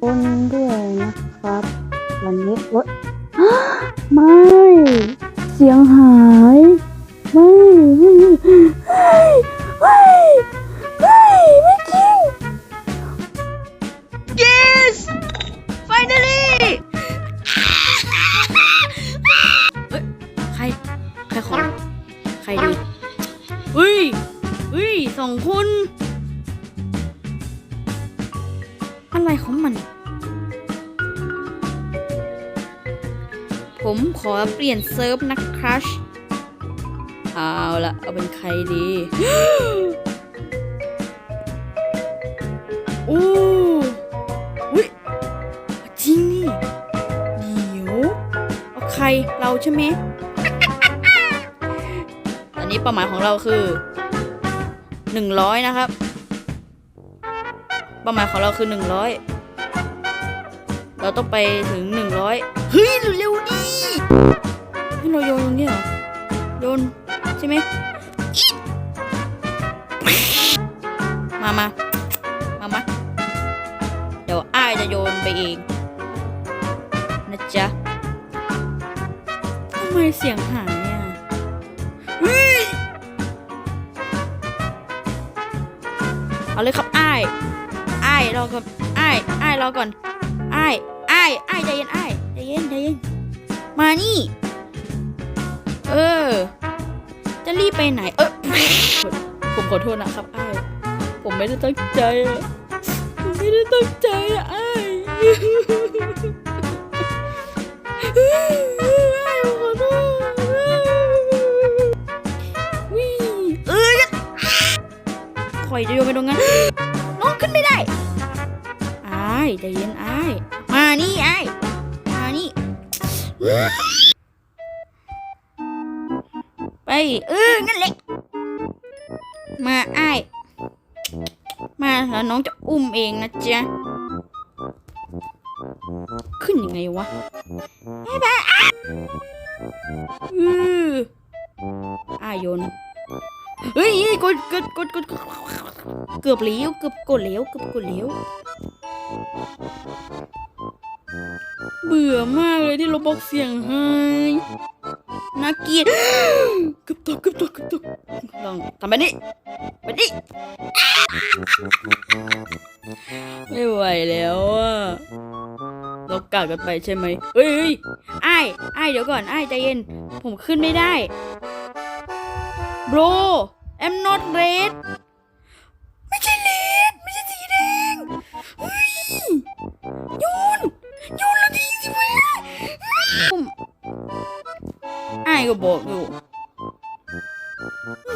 คุณด้วยนะครับ วันนี้โอ๊ยไม่ เสียงหายไม่ไม่ไม่ไม่ไม่ไม่จริง yes finally ใคร ใครขอ ใครดีเฮ้ยเฮ้ยสองคน อะไรของมัน ผมขอเปลี่ยนเซิร์ฟนะครับเอาละเอาเป็นใครดี โอ้อุ้ยจริงนี่เดี๋ยว เอาใครเราใช่ไหมตอนนี้เป้าหมายของเราคือหนึ่งร้อยนะครับ เป้าหมายของเราคือหนึ่งร้อยเราต้องไปถึงหนึ่งร้อยเฮ้ยเร็วดิให้เราโยนตรงนี้เหรอโยนใช่ไหมมามามามาเดี๋ยวอ้ายจะโยนไปเองนะจ๊ะทำไมเสียงหายอะเฮ้ยเอาเลยครับอ้าย อ้ายรอก่อนอ้ายอ้ายรอก่อนอ้ายอ้ายอ้ายใจเย็นอ้ายใจเย็นใจเย็นมานี่ เออ จะรีบไปไหน เออผมขอโทษนะครับอ้ายผมไม่ได้ตั้งใจอะผมไม่ได้ตั้งใจอะอ้ายอ้ายผมขอโทษวิ่งเอ้ยคอยจะโยนไปตรงนั้นน้องขึ้นไม่ได้อ้ายใจเย็นไอ้มานี่ไอ้มานี่ ไปเออนั่นแหละ มาไอ้มาแล้วน้องจะอุ้มเองนะจ๊ะ ขึ้นยังไงวะไอ้บ้าอืออ้ายโยนเฮ้ยกดกดกดกดกดเกือบเลี้ยวเกือบกดเลี้ยวเกือบกดเลี้ยว เบื่อมากเลยที่เราบอกเสียงไห้น่าเกลียดกือบตกกือบตกกือบตกลองทำแบบนี้แบบนี้ไม่ไหวแล้วอะเรากลับกันไปใช่ไหมเฮ้ยเฮ้ยไอ้ไอ้เดี๋ยวก่อนไอ้ใจเย็น ผมขึ้นไม่ได้ bro I'm not red ายก็บอกอยู่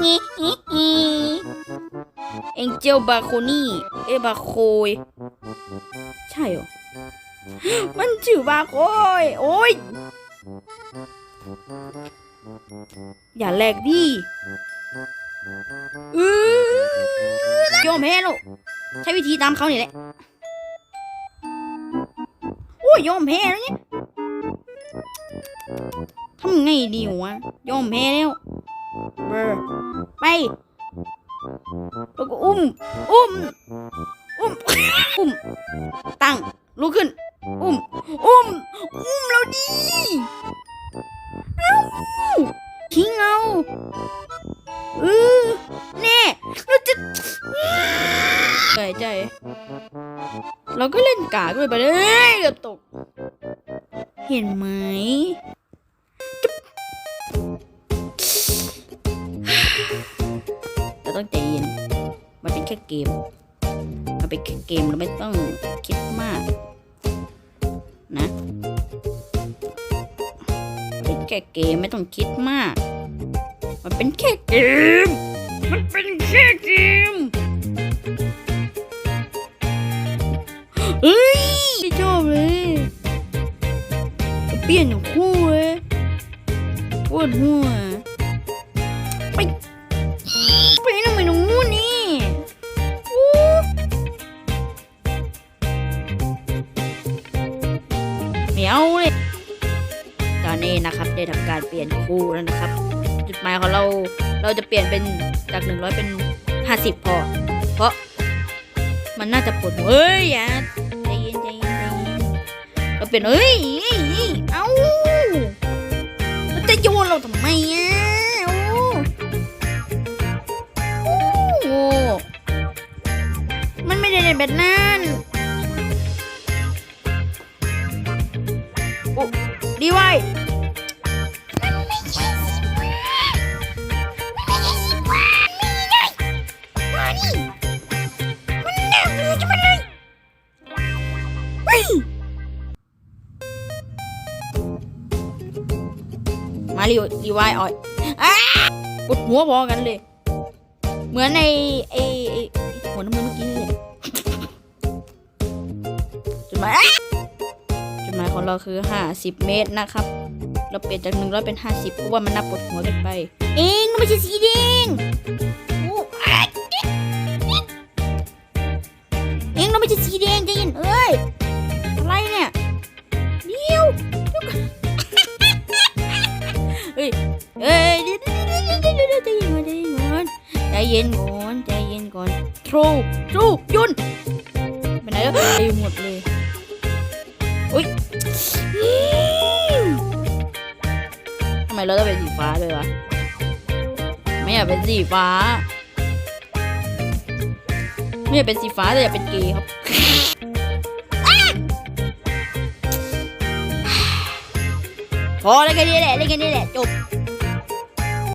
งี้งี้งี้เอ็งเจลบาโคนี่เอยบาโคย ใช่เหรอ มันชื่อบาโคย โอ้ย อย่าแหลกดิเออยอมแพ้แล้วใช้วิธีตามเขานี่แหละโอ้ยยอมแพ้แล้วเนี่ย ทำไงดีวะยอมแพ้แล้วเบอร์ไปแล้วก็อุ้ม อุ้ม อุ้ม อุ้ม ตั้งลุกขึ้น อุ้ม อุ้ม อุ้มเราดีเอ้าทิ้งเอาเออแน่เราจะเหนื่อยใจ เราก็เล่นกากด้วยไปเลยเกือบตก เห็นไหม ต้องใจเย็น มันเป็นแค่เกม มันเป็นแค่เกมเราไม่ต้องคิดมาก นะเป็นแค่เกมไม่ต้องคิดมาก มันเป็นแค่เกม มันเป็นแค่เกมเฮ้ยไม่ชอบเลยเปลี่ยนองคู่เลยปวดหัว ไม่เอาเลยตอนนี้นะครับได้ทำการเปลี่ยนคู่แล้วนะครับ จุดหมายของเราเราจะเปลี่ยนเป็นจากหนึ่งร้อยเป็นห้าสิบพอ เพราะมันน่าจะปวดเอ้ยอย่าใจเย็นใจเย็นใจเย็นเราเป็นเอ้ยเอ้ยเอ้ยเอ้ามันจะโยนเราทำไมอะโอ้โอ้มันไม่ได้เล่นแบบนั้นารีรีวายอ่อยปวดหัวพอกันเลย เหมือนในไอไอ้หัวน้ำมันเมื่อกี้นี่แหละจุดหมายจุดหมายของเราคือ 50 เมตรนะครับ เราเปลี่ยนจาก100เป็น 50เพราะว่ามันน่าปวดหัวเกินไป เองไม่ใช่สีแดงโอ้อะเองเราไม่ใช่สีแดงใจเย็นเอ้ย ย็นก่อนใจเย็นก่อนทรูทรูยุนไปไหนแล้วไปหมดเลยอุ้ยทำไมเราต้องเป็นสีฟ้าด้วยวะไม่อยากเป็นสีฟ้า ไม่อยากเป็นสีฟ้าแต่อยากเป็นเกย์ครับพอแล้วแค่นี้แหละเล่นแค่นี้แหละจบ